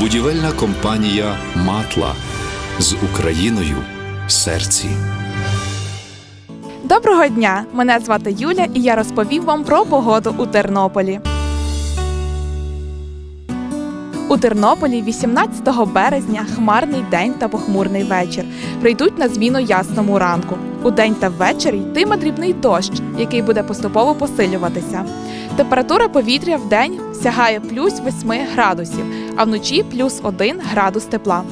Будівельна компанія Матла з Україною в серці. Доброго дня! Мене звати Юля, і я розповім вам про погоду у Тернополі. У Тернополі 18 березня хмарний день та похмурний вечір прийдуть на зміну ясному ранку. У день та ввечері йтиме дрібний дощ, який буде поступово посилюватися. Температура повітря в день сягає плюс 8 градусів, а вночі плюс 1 градус тепла.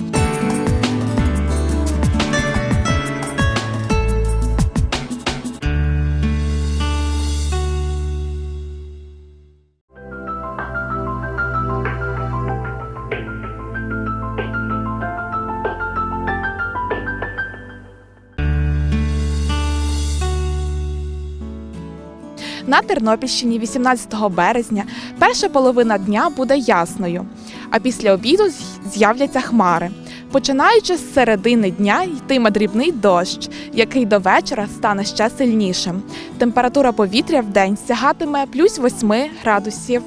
На Тернопільщині 18 березня перша половина дня буде ясною, а після обіду з'являться хмари. Починаючи з середини дня йтиме дрібний дощ, який до вечора стане ще сильнішим. Температура повітря в день сягатиме плюс 8 градусів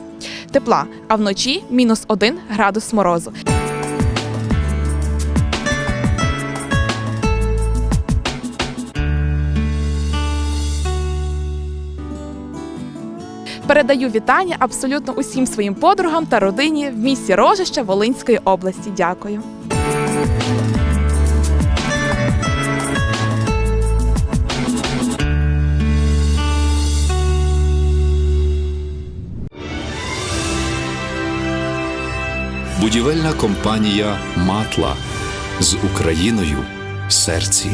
тепла, а вночі мінус 1 градус морозу. Передаю вітання абсолютно усім своїм подругам та родині в місті Рожища Волинської області. Дякую. Будівельна компанія Матла з Україною в серці.